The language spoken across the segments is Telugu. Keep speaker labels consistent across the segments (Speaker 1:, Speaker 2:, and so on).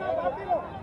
Speaker 1: Okay.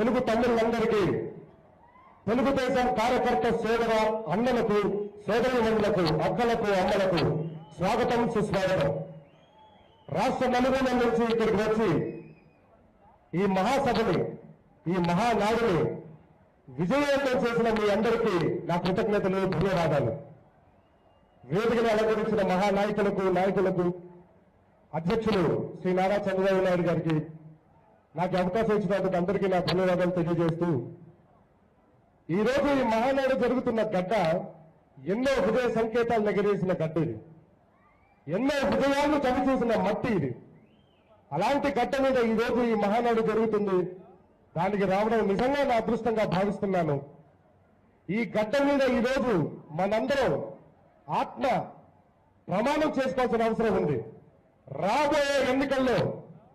Speaker 1: తెలుగు తమ్ముళ్ళందరికీ తెలుగుదేశం కార్యకర్త సోదర అన్నలకు సోదరులకు అక్కలకు అమ్మలకు స్వాగతం సుస్వాగతం. రాష్ట్ర నలుగుల నుంచి ఇక్కడికి వచ్చి ఈ మహాసభని ఈ మహానాడుని విజయవంతం చేసిన మీ అందరికీ నా కృతజ్ఞతలు ధన్యవాదాలు. వేదికను అలంకరించిన మహానాయకులకు నాయకులకు అధ్యక్షులు శ్రీ నారా చంద్రబాబు నాయుడు గారికి నాకు అవకాశం ఇచ్చినందుకు అందరికీ నా ధన్యవాదాలు తెలియజేస్తూ ఈ రోజు ఈ మహానాడు జరుగుతున్న గడ్డ ఎన్నో హృదయ సంకేతాలు ఎగరేసిన గడ్డ ఇది. ఎన్నో హృదయాలను చవిచూసిన మట్టి ఇది. అలాంటి గడ్డ మీద ఈ రోజు ఈ మహానాడు జరుగుతుంది. దానికి రావడం నిజంగా నా అదృష్టంగా భావిస్తున్నాను. ఈ గడ్డ మీద ఈ రోజు మనందరం ఆత్మ ప్రమాణం చేసుకోవాల్సిన అవసరం ఉంది. రాబోయే ఎన్నికల్లో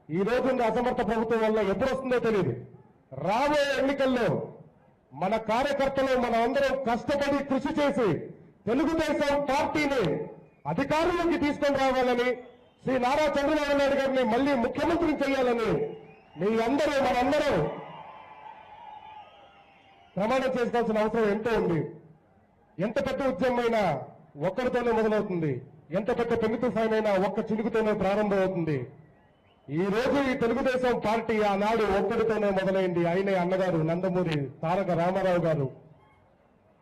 Speaker 1: ఈ రోజు అసమర్థ ప్రభుత్వం వల్ల ఎప్పుడు వస్తుందో తెలియదు. రాబోయే ఎన్నికల్లో మన కార్యకర్తలు మన అందరం కష్టపడి కృషి చేసి తెలుగుదేశం పార్టీని అధికారంలోకి తీసుకొని రావాలని శ్రీ నారా చంద్రబాబు నాయుడు గారిని మళ్ళీ ముఖ్యమంత్రిని చేయాలని మీ అందరూ మనందరూ ప్రమాణం చేసుకోవాల్సిన అవసరం ఎంతో ఉంది. ఎంత పెద్ద ఉద్యమం అయినా ఒక్కరితోనే మొదలవుతుంది. ఎంత పెద్ద పెళ్ళి తుఫాన్ అయినా ఒక్క చినుకుతోనే ప్రారంభమవుతుంది. ఈ రోజు ఈ తెలుగుదేశం పార్టీ ఆనాడు ఒక్కడితోనే మొదలైంది. ఆయనే అన్నగారు నందమూరి తారక రామారావు గారు.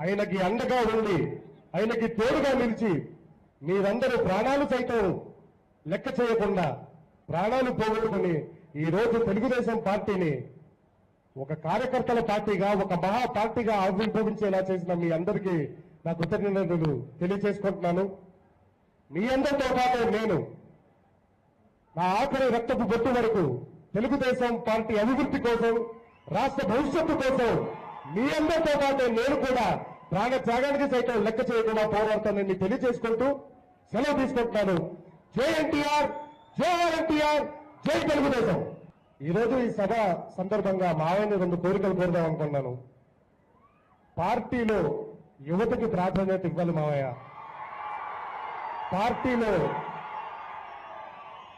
Speaker 1: ఆయనకి అండగా ఉండి ఆయనకి తోడుగా నిలిచి మీరందరూ ప్రాణాలు సైతం లెక్క చేయకుండా ప్రాణాలు పోగొట్టుకుని ఈ రోజు తెలుగుదేశం పార్టీని ఒక కార్యకర్తల పార్టీగా ఒక మహా పార్టీగా ఆవిర్భవించేలా చేసిన మీ అందరికీ నా కృతజ్ఞతలు తెలియజేసుకుంటున్నాను. మీ అందరితో పాటు నేను నా ఆఖరి రక్తపు బొట్టు వరకు తెలుగుదేశం పార్టీ అభివృద్ధి కోసం రాష్ట్ర భవిష్యత్తు కోసం మీ అందరితో పాటు నేను కూడా ప్రాణ త్యాగానికి సైతం లెక్క చేయకుండా పోరాడుతానని తెలియజేసుకుంటూ సెలవు తీసుకుంటున్నాను. జై ఎన్టీఆర్ జై ఎన్టీఆర్ జై తెలుగుదేశం. ఈరోజు ఈ సభ సందర్భంగా మావయ్యని రెండు కోరికలు కోరుదాం అనుకున్నాను పార్టీలో యువతకి ప్రాధాన్యత ఇవ్వాలి మావయ్య. పార్టీలో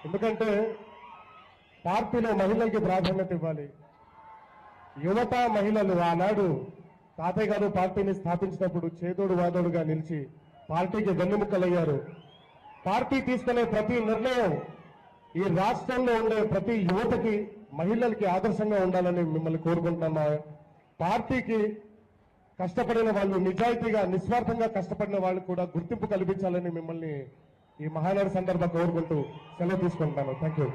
Speaker 1: ఎందుకంటే పార్టీలో మహిళలకి ప్రాధాన్యత ఇవ్వాలి. యువత మహిళలు ఆనాడు తాతయ్య గారు పార్టీని స్థాపించినప్పుడు చేదోడు వాదోడుగా నిలిచి పార్టీకి వెన్నెముక్కలయ్యారు. పార్టీ తీసుకునే ప్రతి నిర్ణయం ఈ రాష్ట్రంలో ఉండే ప్రతి యువతకి మహిళలకి ఆదర్శంగా ఉండాలని మిమ్మల్ని కోరుకుంటున్నా. పార్టీకి కష్టపడిన వాళ్ళు నిజాయితీగా నిస్వార్థంగా కష్టపడిన వాళ్ళు కూడా గుర్తింపు కల్పించాలని మిమ్మల్ని ఈ మహానాడు సందర్భంగా కోరుకుంటూ సెలవు తీసుకుంటాను థ్యాంక్ యూ